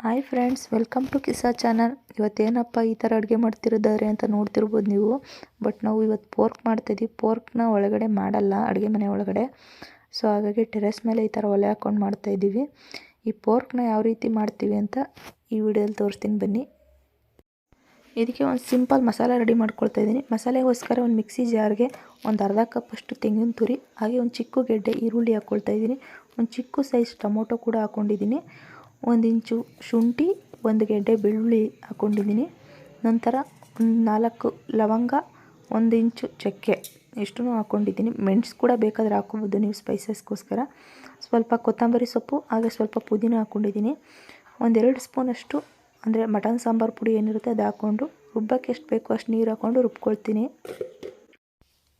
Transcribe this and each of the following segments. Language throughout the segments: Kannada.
Hi friends welcome to Kisa channel ಇವತ್ತೇನಪ್ಪ ಈ ಥರ ಅಡುಗೆ ಮಾಡ್ತಿರೋದಾರೆ ಅಂತ ನೋಡ್ತಿರ್ಬೋದು ನೀವು. ಬಟ್ ನಾವು ಇವತ್ತು ಪೋರ್ಕ್ ಮಾಡ್ತಾಯಿದ್ದೀವಿ ಪೋರ್ಕ್ನ ಒಳಗಡೆ ಮಾಡಲ್ಲ, ಅಡುಗೆ ಮನೆ ಒಳಗಡೆ. ಸೊ ಹಾಗಾಗಿ ಟೆರೆಸ್ ಮೇಲೆ ಈ ಥರ ಒಲೆ ಹಾಕ್ಕೊಂಡು ಮಾಡ್ತಾಯಿದ್ದೀವಿ ಈ ಪೋರ್ಕ್ನ ಯಾವ ರೀತಿ ಮಾಡ್ತೀವಿ ಅಂತ ಈ ವಿಡಿಯೋಲಿ ತೋರಿಸ್ತೀನಿ ಬನ್ನಿ. ಇದಕ್ಕೆ ಒಂದು ಸಿಂಪಲ್ ಮಸಾಲ ರೆಡಿ ಮಾಡ್ಕೊಳ್ತಾ ಇದ್ದೀನಿ ಮಸಾಲೆಗೋಸ್ಕರ ಒಂದು ಮಿಕ್ಸಿ ಜಾರ್ಗೆ ಒಂದು ಅರ್ಧ ಕಪ್ಪಷ್ಟು ತೆಂಗಿನ ತುರಿ, ಹಾಗೆ ಒಂದು ಚಿಕ್ಕ ಗೆಡ್ಡೆ, ಈರುಳ್ಳಿ ಹಾಕ್ಕೊಳ್ತಾ ಇದ್ದೀನಿ ಒಂದು ಚಿಕ್ಕ ಸೈಜ್ ಟೊಮೊಟೊ ಕೂಡ ಹಾಕ್ಕೊಂಡಿದ್ದೀನಿ ಒಂದು ಇಂಚು ಶುಂಠಿ, ಒಂದು ಗೆಡ್ಡೆ ಬೆಳ್ಳುಳ್ಳಿ ಹಾಕ್ಕೊಂಡಿದ್ದೀನಿ ನಂತರ ಒಂದು ನಾಲ್ಕು ಲವಂಗ, ಒಂದು ಇಂಚು ಚಕ್ಕೆ ಇಷ್ಟನ್ನು ಹಾಕ್ಕೊಂಡಿದ್ದೀನಿ ಮೆಣಸು ಕೂಡ ಬೇಕಾದರೆ ಹಾಕ್ಕೊಬೋದು ನೀವು ಸ್ಪೈಸಸ್ಗೋಸ್ಕರ ಸ್ವಲ್ಪ ಕೊತ್ತಂಬರಿ ಸೊಪ್ಪು, ಹಾಗೆ ಸ್ವಲ್ಪ ಪುದೀನ ಹಾಕ್ಕೊಂಡಿದ್ದೀನಿ ಒಂದೆರಡು ಸ್ಪೂನಷ್ಟು ಅಂದರೆ ಮಟನ್ ಸಾಂಬಾರು ಪುಡಿ ಏನಿರುತ್ತೆ ಅದು ಹಾಕ್ಕೊಂಡು ರುಬ್ಬಕ್ಕೆ ಎಷ್ಟು ಬೇಕೋ ಅಷ್ಟು ನೀರು ಹಾಕ್ಕೊಂಡು ರುಬ್ಕೊಳ್ತೀನಿ.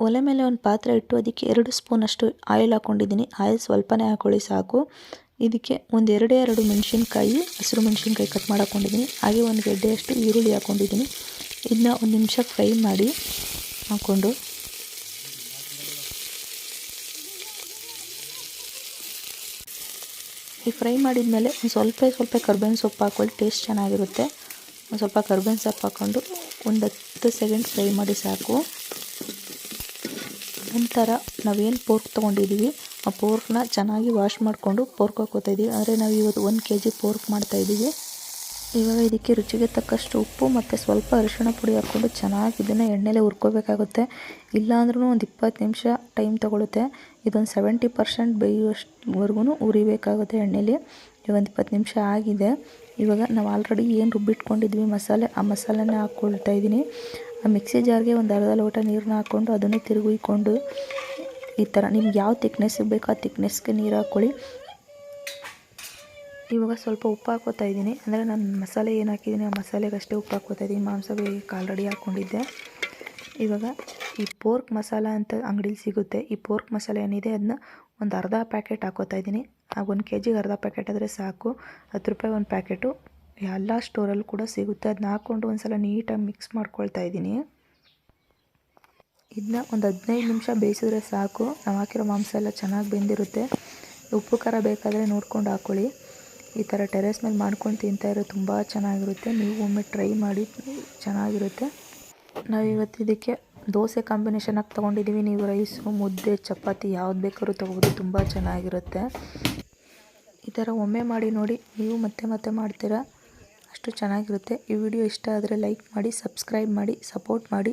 ಒಲೆ ಮೇಲೆ ಒಂದು ಪಾತ್ರೆ ಇಟ್ಟು ಅದಕ್ಕೆ ಎರಡು ಸ್ಪೂನಷ್ಟು ಆಯಿಲ್ ಹಾಕ್ಕೊಂಡಿದ್ದೀನಿ ಆಯಿಲ್ ಸ್ವಲ್ಪನೇ ಹಾಕ್ಕೊಳ್ಳಿ ಸಾಕು. ಇದಕ್ಕೆ ಒಂದು ಎರಡೇ ಎರಡು ಮೆಣಸಿನ್ಕಾಯಿ, ಹಸಿರು ಮೆಣಸಿನ್ಕಾಯಿ ಕಟ್ ಮಾಡಾಕೊಂಡಿದ್ದೀನಿ ಹಾಗೆ ಒಂದು ಗೆಡ್ಡೆಯಷ್ಟು ಈರುಳ್ಳಿ ಹಾಕ್ಕೊಂಡಿದ್ದೀನಿ ಇದನ್ನ ಒಂದು ನಿಮಿಷ ಫ್ರೈ ಮಾಡಿ ಹಾಕ್ಕೊಂಡು ಈ ಫ್ರೈ ಮಾಡಿದ ಮೇಲೆ ಒಂದು ಸ್ವಲ್ಪ ಸ್ವಲ್ಪ ಕರ್ಬೇವಿನ ಸೊಪ್ಪು ಹಾಕ್ಕೊಳ್ಳಿ ಟೇಸ್ಟ್ ಚೆನ್ನಾಗಿರುತ್ತೆ. ಒಂದು ಸ್ವಲ್ಪ ಕರ್ಬೇವಿನ ಸೊಪ್ಪು ಹಾಕ್ಕೊಂಡು ಒಂದು ಹತ್ತು ಸೆಕೆಂಡ್ ಫ್ರೈ ಮಾಡಿ ಸಾಕು. ನಂತರ ನಾವೇನು ಪೋರ್ಕ್ ತೊಗೊಂಡಿದ್ದೀವಿ ಆ ಪೋರ್ಕ್ನ ಚೆನ್ನಾಗಿ ವಾಶ್ ಮಾಡಿಕೊಂಡು ಪೋರ್ಕ್ ಹಾಕೋತಾ ಇದ್ದೀವಿ ಅಂದರೆ ನಾವು ಇವತ್ತು ಒಂದು ಕೆ ಜಿ ಪೋರ್ಕ್ ಮಾಡ್ತಾಯಿದ್ದೀವಿ ಇವಾಗ ಇದಕ್ಕೆ ರುಚಿಗೆ ತಕ್ಕಷ್ಟು ಉಪ್ಪು ಮತ್ತು ಸ್ವಲ್ಪ ಅರಿಶಿಣ ಪುಡಿ ಹಾಕ್ಕೊಂಡು ಚೆನ್ನಾಗಿ ಇದನ್ನು ಎಣ್ಣೆಲೆ ಹುರ್ಕೋಬೇಕಾಗುತ್ತೆ. ಇಲ್ಲಾಂದ್ರೂ ಒಂದು ಇಪ್ಪತ್ತು ನಿಮಿಷ ಟೈಮ್ ತೊಗೊಳುತ್ತೆ. ಇದೊಂದು ಸೆವೆಂಟಿ ಪರ್ಸೆಂಟ್ ಬೇಯುವಷ್ಟುವರೆಗೂ ಉರಿಬೇಕಾಗುತ್ತೆ ಎಣ್ಣೆಲಿ. ಒಂದು ಇಪ್ಪತ್ತು ನಿಮಿಷ ಆಗಿದೆ. ಇವಾಗ ನಾವು ಆಲ್ರೆಡಿ ಏನು ರುಬ್ಬಿಟ್ಕೊಂಡಿದ್ವಿ ಮಸಾಲೆ, ಆ ಮಸಾಲೆನ ಹಾಕ್ಕೊಳ್ತಾ ಇದ್ದೀನಿ ಆ ಮಿಕ್ಸಿ ಜಾರ್ಗೆ ಒಂದು ಅರ್ಧ ಲೋಟ ನೀರನ್ನ ಹಾಕ್ಕೊಂಡು ಅದನ್ನು ತಿರುಗಿಕೊಂಡು ಈ ಥರ ನಿಮ್ಗೆ ಯಾವ ತಿಕ್ನೆಸ್ ಬೇಕೋ ಆ ತಿಕ್ನೆಸ್ಗೆ ನೀರು ಹಾಕ್ಕೊಳ್ಳಿ. ಇವಾಗ ಸ್ವಲ್ಪ ಉಪ್ಪು ಹಾಕೋತಾ ಇದ್ದೀನಿ. ಅಂದರೆ ನಾನು ಮಸಾಲೆ ಏನು ಹಾಕಿದ್ದೀನಿ, ಆ ಮಸಾಲೆಗೆ ಅಷ್ಟೇ ಉಪ್ಪು ಹಾಕೋತಾ ಇದ್ದೀನಿ. ಮಾಂಸ ಬೇಯಕ್ಕೆ ಆಲ್ರೆಡಿ ಹಾಕ್ಕೊಂಡಿದ್ದೆ ಇವಾಗ ಈ ಪೋರ್ಕ್ ಮಸಾಲ ಅಂತ ಅಂಗಡಿಲಿ ಸಿಗುತ್ತೆ. ಈ ಪೋರ್ಕ್ ಮಸಾಲೆ ಏನಿದೆ ಅದನ್ನ ಒಂದು ಅರ್ಧ ಪ್ಯಾಕೆಟ್ ಹಾಕೋತಾ ಇದ್ದೀನಿ. ಆಗ ಒಂದು ಕೆ ಜಿಗೆ ಅರ್ಧ ಪ್ಯಾಕೆಟ್ ಆದರೆ ಸಾಕು. ಹತ್ತು ರೂಪಾಯಿ ಒಂದು ಪ್ಯಾಕೆಟು ಎಲ್ಲ ಸ್ಟೋರಲ್ಲೂ ಕೂಡ ಸಿಗುತ್ತೆ. ಅದನ್ನ ಹಾಕ್ಕೊಂಡು ಒಂದು ಸಲ ನೀಟಾಗಿ ಮಿಕ್ಸ್ ಮಾಡ್ಕೊಳ್ತಾ ಇದ್ದೀನಿ. ಇದನ್ನ ಒಂದು ಹದಿನೈದು ನಿಮಿಷ ಬೇಯಿಸಿದ್ರೆ ಸಾಕು. ನಾವು ಹಾಕಿರೋ ಮಾಂಸ ಎಲ್ಲ ಚೆನ್ನಾಗಿ ಬೆಂದಿರುತ್ತೆ. ಉಪ್ಪು, ಖಾರ ಬೇಕಾದರೆ ನೋಡ್ಕೊಂಡು ಹಾಕ್ಕೊಳ್ಳಿ ಈ ಥರ ಟೆರೆಸ್ ಮೇಲೆ ಮಾಡ್ಕೊಂಡು ತಿಂತಾಯಿರೋ ತುಂಬ ಚೆನ್ನಾಗಿರುತ್ತೆ. ನೀವು ಒಮ್ಮೆ ಟ್ರೈ ಮಾಡಿ ಚೆನ್ನಾಗಿರುತ್ತೆ. ನಾವು ಇವತ್ತು ಇದಕ್ಕೆ ದೋಸೆ ಕಾಂಬಿನೇಷನಾಗಿ ತೊಗೊಂಡಿದ್ದೀವಿ ನೀವು ರೈಸು, ಮುದ್ದೆ, ಚಪಾತಿ ಯಾವ್ದು ಬೇಕಾದ್ರೂ ತೊಗೋಬೋದು. ತುಂಬ ಚೆನ್ನಾಗಿರುತ್ತೆ. ಈ ಥರ ಒಮ್ಮೆ ಮಾಡಿ ನೋಡಿ ನೀವು ಮತ್ತೆ ಮತ್ತೆ ಮಾಡ್ತೀರಾ? ಅಷ್ಟು ಚೆನ್ನಾಗಿರುತ್ತೆ. ಈ ವಿಡಿಯೋ ಇಷ್ಟ ಆದರೆ ಲೈಕ್ ಮಾಡಿ, ಸಬ್ಸ್ಕ್ರೈಬ್ ಮಾಡಿ, ಸಪೋರ್ಟ್ ಮಾಡಿ.